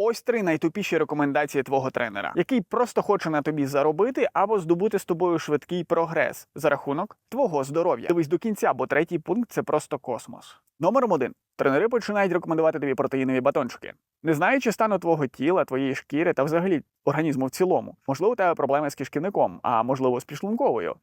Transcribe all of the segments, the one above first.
Ось три найтупіші рекомендації твого тренера, який просто хоче на тобі заробити або здобути з тобою швидкий прогрес за рахунок твого здоров'я. Дивись до кінця, бо третій пункт це просто космос. Номером один. Тренери починають рекомендувати тобі протеїнові батончики. Не знаючи стану твого тіла, твоєї шкіри та взагалі організму в цілому, можливо, у тебе проблеми з кишківником, а можливо з підшлунковою.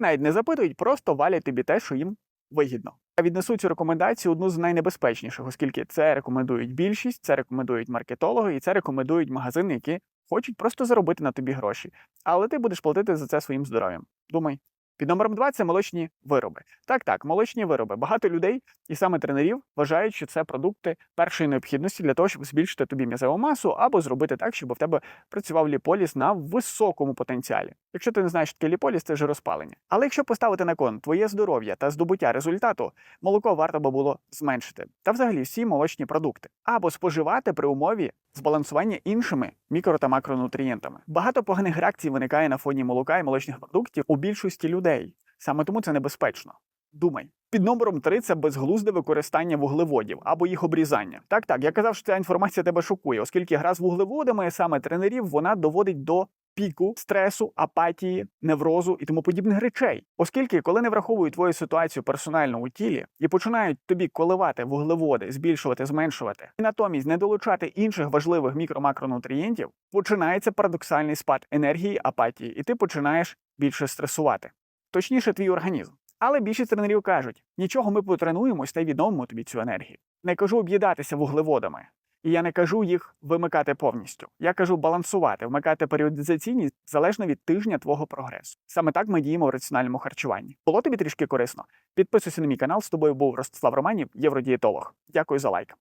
Навіть не запитують, просто валять тобі те, що їм вигідно. Віднесу цю рекомендацію одну з найнебезпечніших, оскільки це рекомендують більшість, це рекомендують маркетологи і це рекомендують магазини, які хочуть просто заробити на тобі гроші. Але ти будеш платити за це своїм здоров'ям. Думай. Під номером два це молочні вироби. Так, так, молочні вироби. Багато людей, і саме тренерів, вважають, що це продукти першої необхідності для того, щоб збільшити тобі м'язову масу або зробити так, щоб в тебе працював ліполіс на високому потенціалі. Якщо ти не знаєш, що таке ліполіс, це ж розпалення. Але якщо поставити на кон твоє здоров'я та здобуття результату, молоко варто би було зменшити. Та взагалі всі молочні продукти або споживати при умові збалансування іншими мікро та макронутрієнтами. Багато поганих реакцій виникає на фоні молока і молочних продуктів у більшості людей. Саме тому це небезпечно. Думай. Під номером 3 це безглузде використання вуглеводів або їх обрізання. Так, так, я казав, що ця інформація тебе шокує, оскільки гра з вуглеводами саме тренерів вона доводить до піку стресу, апатії, неврозу і тому подібних речей. Оскільки, коли не враховують твою ситуацію персонально у тілі і починають тобі коливати вуглеводи, збільшувати, зменшувати, і натомість не долучати інших важливих мікро-макронутрієнтів, починається парадоксальний спад енергії, апатії, і ти починаєш більше стресувати. Точніше, твій організм. Але більшість тренерів кажуть: нічого, ми потренуємось та й відновимо тобі цю енергію. Не кажу об'їдатися вуглеводами. І я не кажу їх вимикати повністю. Я кажу балансувати, вмикати періодизаційність залежно від тижня твого прогресу. Саме так ми діємо в раціональному харчуванні. Було тобі трішки корисно? Підписуйся на мій канал. З тобою був Ростислав Романів, євродієтолог. Дякую за лайк.